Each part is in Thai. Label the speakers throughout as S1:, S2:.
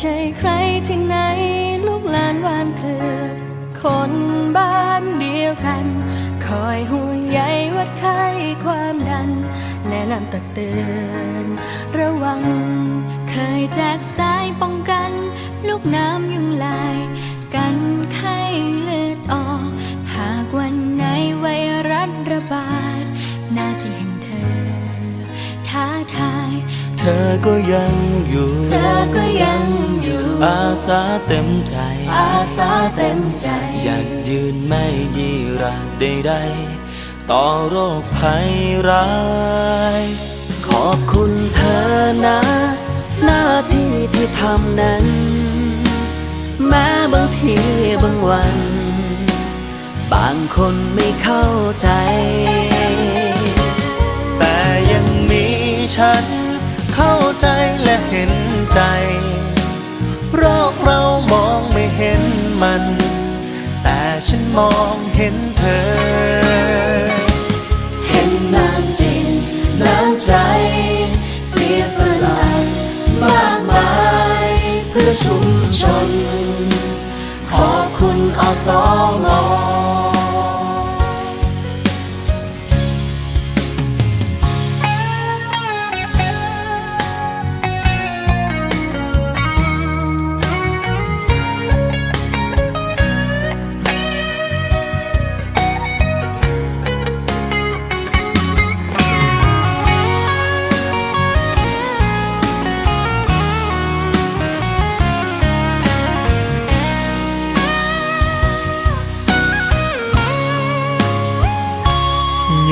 S1: ใช่ใครที่ไหน ลูกหลานหวานเคลือ คนบ้านเดียวกัน คอยห่วงใยวัดไข้ความดันแนะนำตักเตือนระวัง เคยแจกสายป้องกัน ลูกน้ำยุงลาย กันไข้เลือดออก หากวันไหนไวรัสระบาด หน้าที่เห็นเธอ ท้าทาย
S2: อก็ยังอยู่
S1: เธอก็ยังอยู่
S2: อาสาเต็มใจ
S1: อาสาเต็มใจ
S2: อยากยืนไม่ยีราใดๆต่อโรคภัยร้าย ขอบคุณเธอนะ หน้าที่ที่ทำนั้น แม้บางทีบางวัน บางคนไม่เข้าใจ แต่ยังมีฉันเข้า ใจและเห็นใจโรคเรามองไม่เห็นมัน แต่ฉันมองเห็นเธอ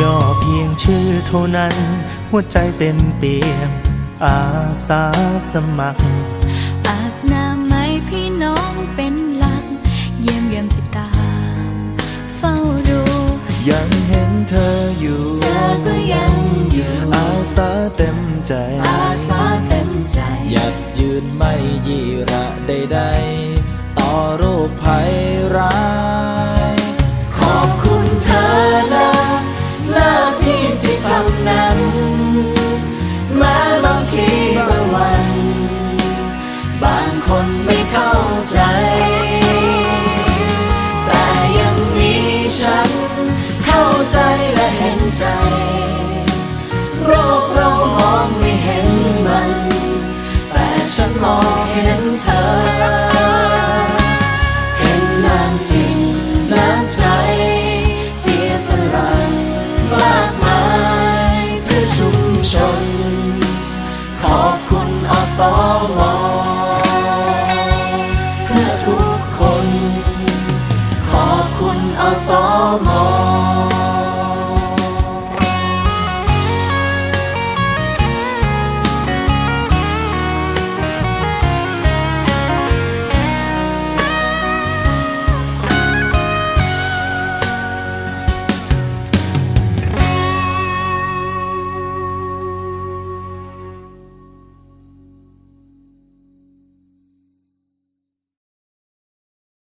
S1: ย่อ
S2: เพียงชื่อเท่านั้น หัวใจเต็มเปี่ยมอาสาสมัคร
S1: อาบน้ำไหมพี่น้องเป็นหลัก เยี่ยมเยี่ยมติดตามเฝ้าดู
S2: ยังเห็นเธออยู่
S1: เธอก็ยังอยู่
S2: อาสาเต็มใจ
S1: อาสาเต็มใจ
S2: อยากยืนไม่ยีระ
S1: โรคเรามองไม่เห็นมัน แต่ฉันมองเห็น